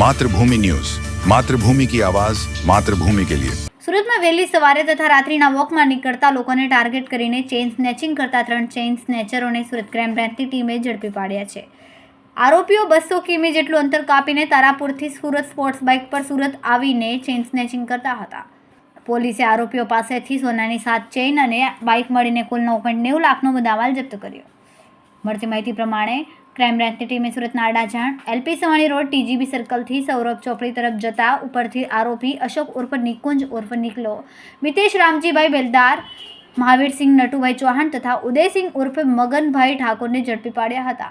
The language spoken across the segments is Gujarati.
માતૃભૂમિ ન્યૂઝ. માતૃભૂમિ કી આવાજ, માતૃભૂમિ કે લિયે. સુરતમાં વહેલી સવારે તથા રાત્રિના વોકમાં નીકળતા લોકોને ટાર્ગેટ કરીને ચેઇન સ્નેચિંગ કરતા ત્રણ ચેઇન સ્નેચરોને સુરત ક્રાઇમ બ્રાન્ચની ટીમે ઝડપી પાડ્યા છે. આરોપીઓ બસો કિમી જેટલું અંતર કાપીને તારાપુરથી સુરત સ્પોર્ટ્સ બાઇક પર સુરત આવીને ચેઇન સ્નેચિંગ કરતા હતા. પોલીસે આરોપીઓ પાસેથી સોનાની સાત ચેઇન અને બાઇક મળીને કુલ નવ પોઈન્ટ નેવું લાખનો મુદ્દામાલ જપ્ત કર્યો. મળતી માહિતી પ્રમાણે ક્રાઇમ બ્રાન્ચની ટીમે સુરતના Adajan LP Savani road, TGB સર્કલથી Saurabh ચોપડી તરફ જતા ઉપરથી આરોપી અશોક ઉર્ફ નિકુંજ ઉર્ફ નિકલો મિતેશ રામજીભાઈ બેલદાર, મહાવીરસિંહ નટુભાઈ ચૌહાણ તથા ઉદયસિંહ ઉર્ફ મગનભાઈ ઠાકોરને ઝડપી પાડ્યા હતા.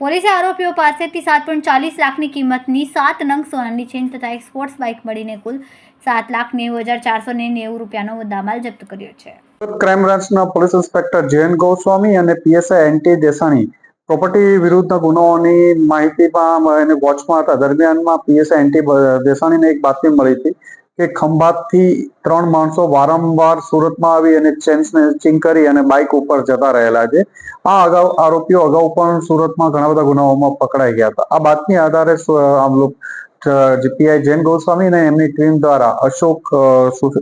પોલીસે આરોપીઓ પાસેથી સાત પોઈન્ટ ચાલીસ લાખની કિંમતની સાત નંગ સોનાની ચેન તથા એક સ્પોર્ટ્સ બાઇક મળીને કુલ સાત લાખ નેવું હજાર ચારસો ને નેવું રૂપિયાનો મુદ્દામાલ જપ્ત કર્યો છે. ક્રાઇમ બ્રાન્ચના પોલીસ ઇન્સ્પેક્ટર જયંત ગોસ્વામી અને PSI N T Desani property વિરુદ્ધના ગુનાઓની માહિતીમાં એને વોચમાં હતા. દરમિયાનમાં પીએસઆઈ એનટી દેસાણીને એક બાતમી મળી હતી કે ખંભાતથી ત્રણ માણસો વારંવાર સુરતમાં આવી અને ચેન્સને ચિંગ કરી અને બાઇક ઉપર જતા રહેલા છે. આ અગાઉ, આરોપીઓ અગાઉ પણ સુરતમાં ઘણા બધા ગુનાઓમાં પકડાઈ ગયા હતા. આ બાતમી આધારે જીપીઆઈ જૈન ગોસ્વામી અને એમની ટીમ દ્વારા અશોક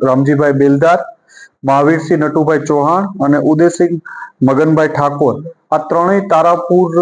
રામજીભાઈ બેલદાર મહાવીરસિંહ નટુભાઈ ચૌહાણ અને ઉદયસિંહ મગનભાઈ ઠાકોર. આ ત્રણેય તારાપુર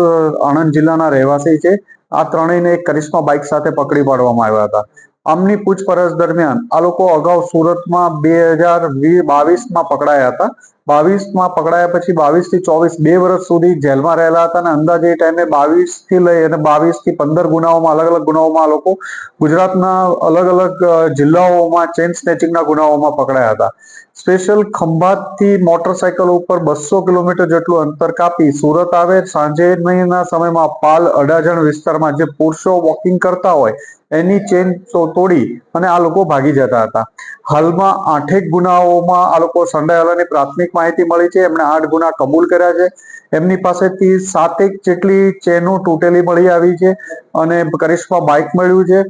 આણંદ જિલ્લાના રહેવાસી છે. આ ત્રણેયને એક કરિશ્મા બાઇક સાથે પકડી પાડવામાં આવ્યા હતા. આમની પૂછપરછ દરમિયાન આ લોકો અગાઉ સુરતમાં બે હજાર બાવીસમાં પકડાયા હતા. બાવીસમાં પકડાયા પછી બાવીસથી ચોવીસ બે વર્ષ સુધી જેલમાં રહેલા હતા અને અંદાજે એ ટાઈમે બાવીસથી લઈ અને બાવીસથી પંદર ગુનાઓમાં, અલગ અલગ ગુનાઓમાં લોકો ગુજરાતના અલગ અલગ જિલ્લાઓમાં ચેન સ્નેચિંગના ગુનાઓમાં પકડાયા હતા. સ્પેશિયલ ખંભાતથી મોટરસાયકલ ઉપર બસો કિલોમીટર જેટલું અંતર કાપી સુરત આવે સાંજેના સમયમાં પાલ અડાજણ વિસ્તારમાં જે પુરુષો વોકિંગ કરતા હોય, એની ચેન તોડી અને આ લોકો ભાગી જતા હતા. હાલમાં આઠેક ગુનાઓમાં આ લોકો સંડાયેલાની પ્રાથમિક માહિતી મળી છે. એમણે આઠ ગુના કબૂલ કર્યા છે. એમની પાસેથી સાતેક જેટલી ચેનો તૂટેલી મળી આવી છે અને કરિશ્મા બાઇક મળ્યું છે.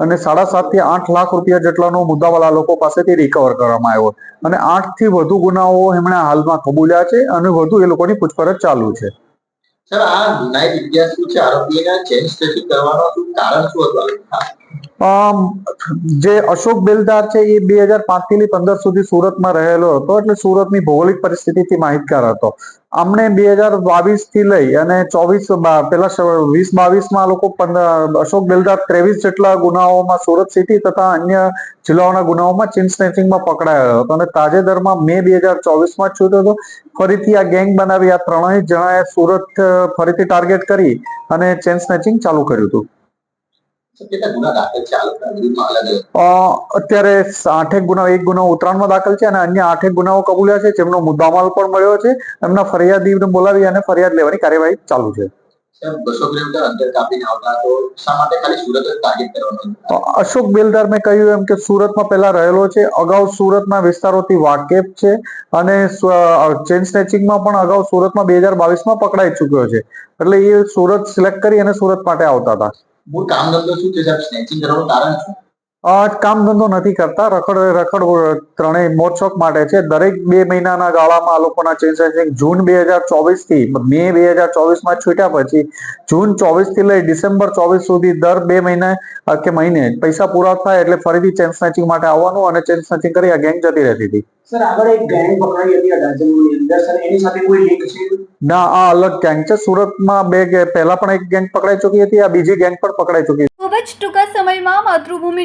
અને સાડા સાતથી આઠ લાખ રૂપિયા જેટલાનો મુદ્દાવાળા લોકો પાસેથી રિકવર કરવામાં આવ્યો. અને આઠથી વધુ ગુનાઓ એમણે હાલમાં કબૂલ્યા છે અને વધુ એ લોકોની પૂછપરછ ચાલુ છે. સર, આ ગુનાહિત ઇતિહાસ શું છે? આરોપીના ચેન્જ કરવાનો કારણ શું હતું જે અશોક બેલદાર છે એ બે હજાર પાંચથી પંદર સુધી સુરતમાં રહેલો હતો, એટલે સુરતની ભૌગોલિક પરિસ્થિતિથી માહિતગાર હતો. અમને બે હજાર બાવીસથી લઈ અને ચોવીસ પેલા વીસ બાવીસમાં લોકો અશોક બેલદાર ત્રેવીસ જેટલા ગુનાઓમાં સુરત સિટી તથા અન્ય જિલ્લાઓના ગુનાઓમાં ચીન સ્નેચિંગમાં પકડાયો હતો. અને તાજેતરમાં મે બે હજાર ચોવીસમાં છૂટ્યો હતો ફરીથી આ ગેંગ બનાવી આ ત્રણેય જણાએ સુરત ફરીથી ટાર્ગેટ કરી અને ચેન સ્નેચિંગ ચાલુ કર્યું હતું. અત્યારે આઠેક ગુના એક ગુનાઓ ઉત્તરાયણમાં દાખલ છે અને અન્ય આઠેક ગુનાઓ કબૂલ્યા છે. જેમનો મુદ્દામાલ પણ મળ્યો છે. એમના ફરિયાદીને બોલાવી અને ફરિયાદ લેવાની કાર્યવાહી ચાલુ છે. અશોક બેલદાર મેં કહ્યું એમ કે સુરતમાં પહેલા રહેલો છે. અગાઉ સુરતના વિસ્તારોથી વાકેફ છે અને ચેન સ્નેચિંગમાં પણ અગાઉ સુરતમાં બે હજાર બાવીસમાં પકડાઈ ચૂક્યો છે. એટલે એ સુરત સિલેક્ટ કરી અને સુરત માટે આવતા હતા. મૂળ કામ ધંધો શું છે સાહેબ? સ્નેચિંગ કરવાનું કારણ શું? કામ ધંધો નથી કરતા. રખડ રખડ ત્રણેય મોરચોક માટે છે. દરેક બે મહિનાના ગાળામાં આ લોકોના ચેન્જ ચેન્જિંગ જૂન બે હજાર ચોવીસથી મે બે હજાર ચોવીસમાં છૂટ્યા પછી જૂન ચોવીસથી લઈ ડિસેમ્બર ચોવીસ સુધી દર બે મહિને કે મહિને પૈસા પૂરા થાય એટલે ફરીથી ચેન સ્નેચિંગ માટે આવવાનું અને ચેન સ્નેચિંગ કરી આ ગેંગ જતી રહેતી હતી. સર આગળ એક ગેંગ પકડાઈ હતી અડાજણની અંદર. સર એની સાથે કોઈ લિંક છે? ના આ અલગ ગેંગ છે. સુરતમાં બે પહેલા પણ એક ગેંગ પકડાઈ ચૂકી હતી આ બીજી ગેંગ પણ પકડાઈ ચૂકી ખૂબ જ ટૂંકા સમયમાં માતૃભૂમિ